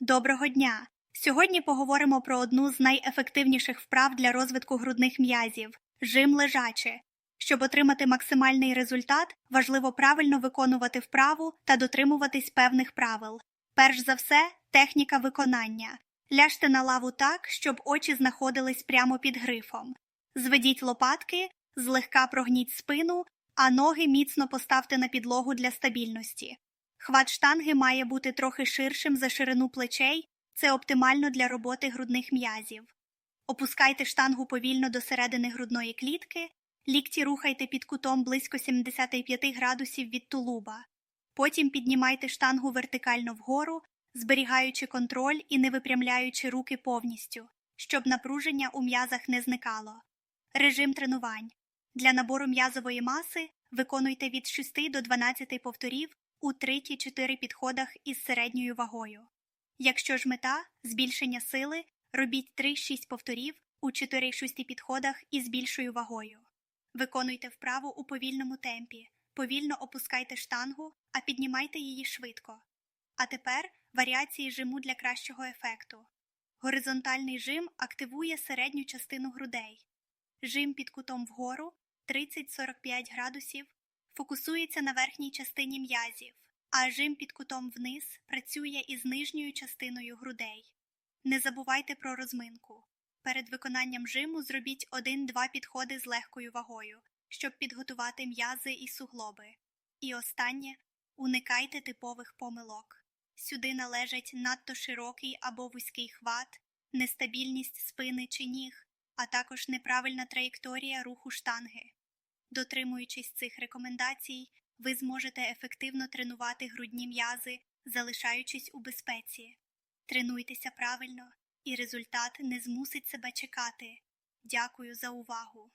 Доброго дня! Сьогодні поговоримо про одну з найефективніших вправ для розвитку грудних м'язів жим лежачи. Щоб отримати максимальний результат, важливо правильно виконувати вправу та дотримуватись певних правил. Перш за все, техніка виконання. Ляжте на лаву так, щоб очі знаходились прямо під грифом. Зведіть лопатки, злегка прогніть спину, а ноги міцно поставте на підлогу для стабільності. Хват штанги має бути трохи ширшим за ширину плечей, це оптимально для роботи грудних м'язів. Опускайте штангу повільно до середини грудної клітки, лікті рухайте під кутом близько 75 градусів від тулуба. Потім піднімайте штангу вертикально вгору, зберігаючи контроль і не випрямляючи руки повністю, щоб напруження у м'язах не зникало. Режим тренувань. Для набору м'язової маси виконуйте від 6 до 12 повторів у 3-4 підходах із середньою вагою. Якщо ж мета збільшення сили, робіть 3-6 повторів у 4-6 підходах із більшою вагою. Виконуйте вправу у повільному темпі, повільно опускайте штангу, а піднімайте її швидко. А тепер варіації жиму для кращого ефекту. Горизонтальний жим активує середню частину грудей. Жим під кутом вгору 30-45 градусів фокусується на верхній частині м'язів, а жим під кутом вниз працює із нижньою частиною грудей. Не забувайте про розминку. Перед виконанням жиму зробіть 1-2 підходи з легкою вагою, щоб підготувати м'язи і суглоби. І останнє уникайте типових помилок. Сюди належать надто широкий або вузький хват, нестабільність спини чи ніг, а також неправильна траєкторія руху штанги. Дотримуючись цих рекомендацій, ви зможете ефективно тренувати грудні м'язи, залишаючись у безпеці. Тренуйтеся правильно, і результат не змусить себе чекати. Дякую за увагу!